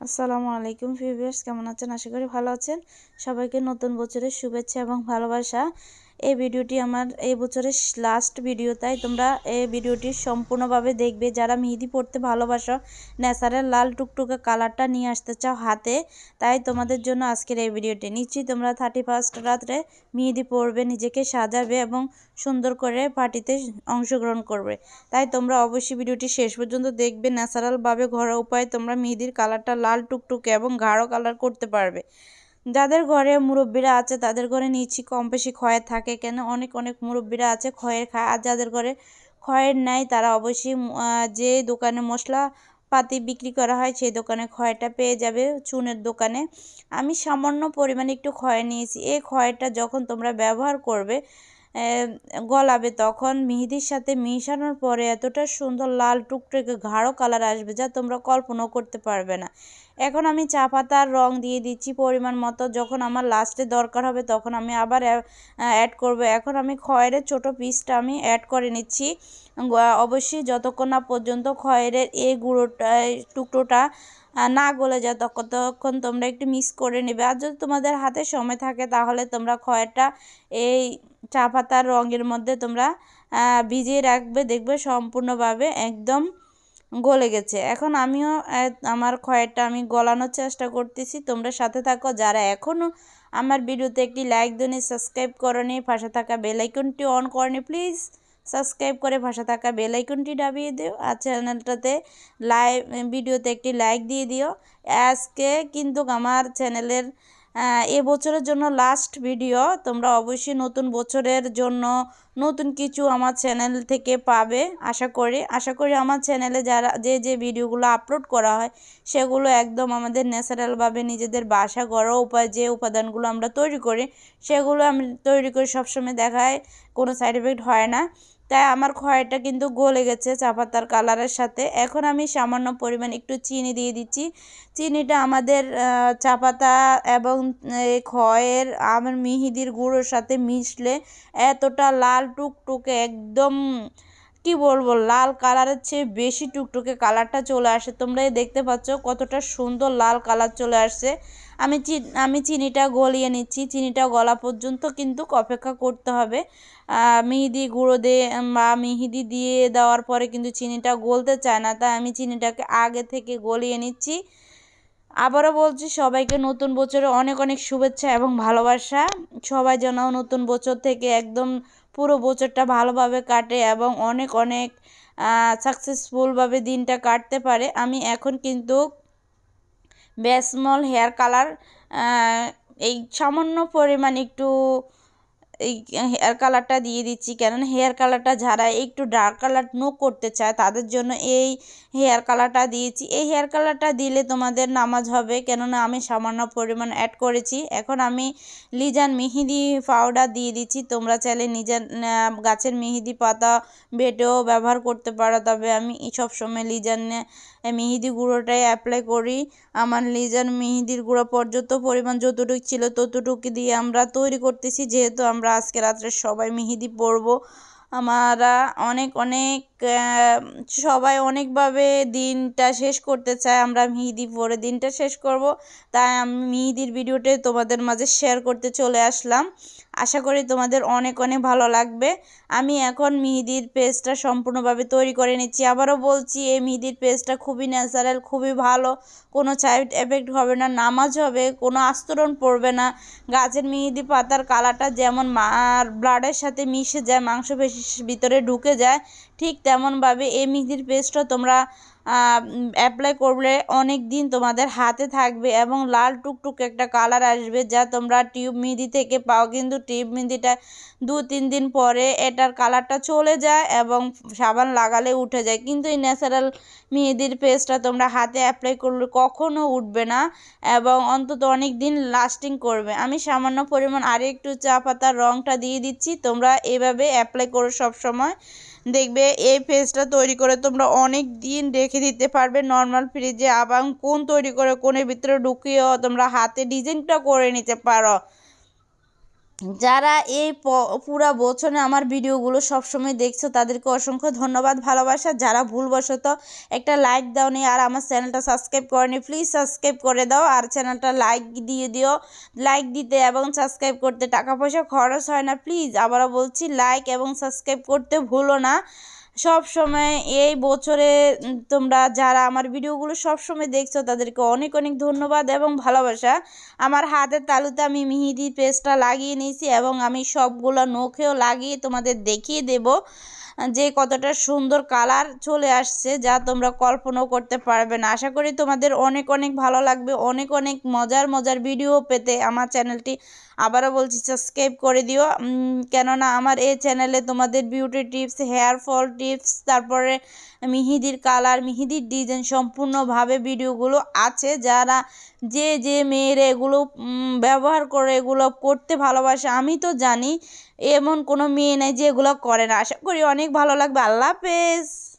আসসালামু আলাইকুম ফিভিয়ার্স কেমন আছেন? আশা করি ভালো আছেন। সবাইকে নতুন বছরের শুভেচ্ছা এবং ভালোবাসা। এই ভিডিওটি আমার এই বছরের লাস্ট ভিডিও তাই তোমরা এই ভিডিওটি সম্পূর্ণভাবে দেখবে। যারা মেহেদি পড়তে ভালোবাসো ন্যাচারাল লাল টুকটুকে কালারটা নিয়ে আসতে চাও হাতে, তাই তোমাদের জন্য আজকের এই ভিডিওটি। নিশ্চয়ই তোমরা থার্টি ফার্স্ট রাত্রে মেহেদি পড়বে নিজেকে সাজাবে এবং সুন্দর করে পার্টিতে অংশগ্রহণ করবে। তাই তোমরা অবশ্যই ভিডিওটি শেষ পর্যন্ত দেখবে। ন্যাচারালভাবে ঘরোয়া উপায়ে তোমরা মেহেদির কালারটা লাল টুকটুকে এবং গাঢ় কালার করতে পারবে। যাদের ঘরে মুরব্বীরা আছে, তাদের ঘরে নিচ্ছি কম বেশি ক্ষয়ের থাকে কেন? অনেক অনেক মুরব্বীরা আছে ক্ষয়ের খায়, আর যাদের ঘরে ক্ষয়ের নাই, তারা অবশ্যই যে দোকানে মশলা পাতি বিক্রি করা হয়, সেই দোকানে ক্ষয়টা পেয়ে যাবে চুনের দোকানে। আমি সামান্য পরিমাণে একটু ক্ষয় নিয়েছি। এই ক্ষয়টা যখন তোমরা ব্যবহার করবে গলাবে তখন মেহেদির সাথে মিশানোর পরে এতটা সুন্দর লাল টুকটুকে গাঢ় কালার আসবে যা তোমরা কল্পনাও করতে পারবে না। এখন আমি চা পাতার রং দিয়ে দিচ্ছি পরিমাণ মতো। যখন আমার লাস্টে দরকার হবে তখন আমি আবার অ্যাড করব। এখন আমি খয়ের ছোট পিসটা আমি অ্যাড করে নিচ্ছি। অবশ্যই যতক্ষণ না পর্যন্ত খয়ের এই গুঁড়োটা টুকরোটা না গলে যায় ততক্ষণ তোমরা একটু মিক্স করে নেবে। আর যদি তোমাদের হাতে সময় থাকে তাহলে তোমরা খয়েরটা এই চা পাতার রঙের মধ্যে তোমরা ভিজিয়ে রাখবে, দেখবে সম্পূর্ণভাবে একদম গলে গেছে। এখন আমিও আমার খয়েরটা আমি গলানোর চেষ্টা করতেছি। তোমরা সাথে থাকো। যারা এখনও আমার ভিডিওতে একটি লাইক দিনে সাবস্ক্রাইব করনি, পাশে থাকা বেলাইকনটি অন করনি, প্লিজ সাবস্ক্রাইব করে ভাষা থাকা বেলাইকনটি দাবিয়ে দিও। আর চ্যানেলটাতে লাইভ, ভিডিওতে একটি লাইক দিয়ে দিও। আজকে কিন্তু আমার চ্যানেলের এ বছরের জন্য লাস্ট ভিডিও তোমরা অবশ্যই নতুন বছরের জন্য নতুন কিছু আমার চ্যানেল থেকে পাবে, আশা করি। আশা করি আমার চ্যানেলে যারা, যে যে ভিডিওগুলো আপলোড করা হয়, সেগুলো একদম আমাদের ন্যাচারালভাবে নিজেদের বাসা ঘরোয়া উপায়, যে উপাদানগুলো আমরা তৈরি করি, সেগুলো আমি তৈরি করে সবসময় দেখায়, কোনো সাইড এফেক্ট হয় না। তাই আমার খয়টা কিন্তু গলে গেছে চা পাতার কালারের সাথে। এখন আমি সামান্য পরিমাণ একটু চিনি দিয়ে দিচ্ছি। চিনিটা আমাদের চা পাতা এবং খয়ের, আমার মিহিদির গুঁড়োর সাথে মিশলে এতটা লাল টুকটুকে একদম, কি বলব, লাল কালারের চেয়ে বেশি টুকটুকে কালারটা চলে আসে। তোমরা দেখতে পাচ্ছ কতটা সুন্দর লাল কালার চলে আসছে। আমি চি, আমি চিনিটা গলিয়ে নিচ্ছি, চিনিটা গলা পর্যন্ত কিন্তু অপেক্ষা করতে হবে। মিহিদি গুঁড়ো দিয়ে বা মিহিদি দিয়ে দেওয়ার পরে কিন্তু চিনিটা গলতে চায় না, তাই আমি চিনিটাকে আগে থেকে গলিয়ে নিচ্ছি। আবারও বলছি, সবাইকে নতুন বছরে অনেক অনেক শুভেচ্ছা এবং ভালোবাসা। সবাই যেন নতুন বছর থেকে একদম পুরো বছরটা ভালোভাবে কাটে এবং অনেক অনেক সাকসেসফুলভাবে দিনটা কাটতে পারে। আমি এখন কিন্তু বেসমল হেয়ার কালার এই সামান্য পরিমাণ একটু এই হেয়ার কালারটা দিয়ে দিচ্ছি। কেননা হেয়ার কালারটা যারা একটু ডার্ক কালার নো করতে চায়, তাদের জন্য এই হেয়ার কালারটা দিয়েছি। এই হেয়ার কালারটা দিলে তোমাদের নামাজ হবে। কেননা আমি সামান্য পরিমাণ অ্যাড করেছি। এখন আমি লিজান মেহেদি পাউডার দিয়ে দিচ্ছি। তোমরা চাইলে নিজের গাছের মেহেদি পাতা বেটেও ব্যবহার করতে পারো। তবে আমি সব সময় লিজান মেহেদি গুঁড়োটাই অ্যাপ্লাই করি। আমার লিজান মেহেদির গুঁড়ো পর্যাপ্ত পরিমাণ যতটুকু ছিল ততটুকু দিয়ে আমরা তৈরি করতেছি। যেহেতু আমরা আজকে রাত্রে সবাই মেহেদি পরবো। আমরা অনেক অনেক সবাই অনেকভাবে দিনটা শেষ করতে চায়। আমরা মেহেদি পরে দিনটা শেষ করব। তাই আমি মেহেদির ভিডিওটা তোমাদের মাঝে শেয়ার করতে চলে আসলাম। আশা করি তোমাদের অনেক অনেক ভালো লাগবে। আমি এখন মেহেদির পেস্টটা সম্পূর্ণভাবে তৈরি করে নিচ্ছি। আবারও বলছি, এই মেহেদির পেস্টটা খুবই ন্যাচারাল খুবই ভালো। কোনো সাইড এফেক্ট হবে না, নামাজ হবে, কোনো আস্তরণ পড়বে না। গাছের মেহেদি পাতার কালারটা যেমন মার ব্লাডের সাথে মিশে যায়, মাংসপেশির ভিতরে ঢুকে যায় ঠিক তেমনভাবে এই মিহির পেস্টটা তোমরা অ্যাপ্লাই করলে অনেক দিন তোমাদের হাতে থাকবে এবং লাল টুকটুক একটা কালার আসবে যা তোমরা টিউব মেহেদি থেকে পাও। কিন্তু টিউব মেহেদিটা দু, তিন দিন পরে এটার কালারটা চলে যায় এবং সাবান লাগালে উঠে যায়। কিন্তু এই ন্যাচারাল মেহেদির পেস্টটা তোমরা হাতে অ্যাপ্লাই করলে কখনও উঠবে না এবং অন্তত অনেক দিন লাস্টিং করবে। আমি সামান্য পরিমাণ আরে একটু চা পাতার রঙটা দিয়ে দিচ্ছি। তোমরা এভাবে অ্যাপ্লাই করো সব সময় দেখবে এই পেস্টটা তৈরি করে তোমরা অনেক দিন রেখে দিতে পারবে নর্মাল ফ্রিজে আবার কোন তৈরি করে কোনের ভিতরে ঢুকিয়েও তোমরা হাতে ডিজাইনটা করে নিতে পারো। যারা এই পুরা বছরে আমার ভিডিওগুলো সবসময় দেখছ, তাদেরকে অসংখ্য ধন্যবাদ, ভালোবাসা। যারা ভুলবশত একটা লাইক দাওনি আর আমার চ্যানেলটা সাবস্ক্রাইব করেনি প্লিজ সাবস্ক্রাইব করে দাও। আর চ্যানেলটা লাইক দিয়ে দিও। লাইক দিতে এবং সাবস্ক্রাইব করতে টাকা পয়সা খরচ হয় না। প্লিজ আবারও বলছি লাইক এবং সাবস্ক্রাইব করতে ভুলো না। সব সময় এই বছরে তোমরা যারা আমার ভিডিওগুলো সব সময় দেখছ, তাদেরকে অনেক অনেক ধন্যবাদ এবং ভালোবাসা। আমার হাতের তালুতে আমি মিহিদি পেস্টটা লাগিয়ে নিয়েছি এবং আমি সবগুলো নখেও লাগিয়ে তোমাদের দেখিয়ে দেব, যে কতটা সুন্দর কালার চলে আসছে, যা তোমরা কল্পনাও করতে পারবে না। আশা করি তোমাদের অনেক অনেক ভালো লাগবে, অনেক অনেক মজার মজার ভিডিও পেতে আমার চ্যানেলটি আবারও বলছি সাবস্ক্রাইব করে দিও। কেননা আমার এই চ্যানেলে তোমাদের beauty tips hair fall tips তারপরে মিহিদির কালার মিহিদির ডিজাইন সম্পূর্ণভাবে ভিডিওগুলো আছে। যারা যে যে মেয়েরা এগুলো ব্যবহার করে এগুলো করতে ভালোবাসে, আমি তো জানি, এমন কোনো মেয়ে নেই যে এগুলো করে না। আশা করি অনেক ভালো লাগবে। আল্লাহ হাফেজ।